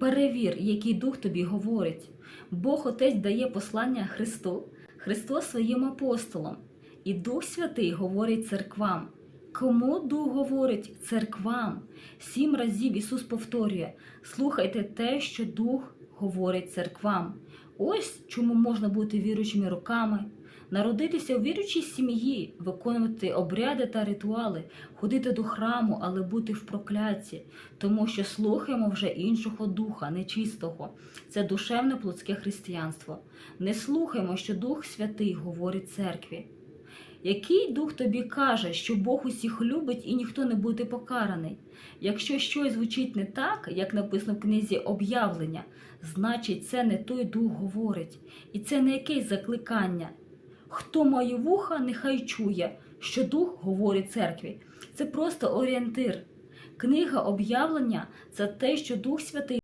Перевір, який дух тобі говорить. Бог Отець дає послання Христу, Христос своїм апостолам, і Дух Святий говорить церквам. Кому Дух говорить церквам? Сім разів Ісус повторює: слухайте те, що Дух говорить церквам. Ось чому можна бути віруючими руками, народитися у віруючій сім'ї, виконувати обряди та ритуали, ходити до храму, але бути в прокляті, тому що слухаємо вже іншого духа, нечистого. Це душевне плотське християнство. Не слухаймо, що Дух Святий говорить церкві. Який дух тобі каже, що Бог усіх любить і ніхто не буде покараний? Якщо щось звучить не так, як написано в книзі об'явлення, значить це не той дух говорить, і це не якесь закликання. Хто має вуха, нехай чує, що дух говорить церкві. Це просто орієнтир. Книга об'явлення це те, що Дух Святий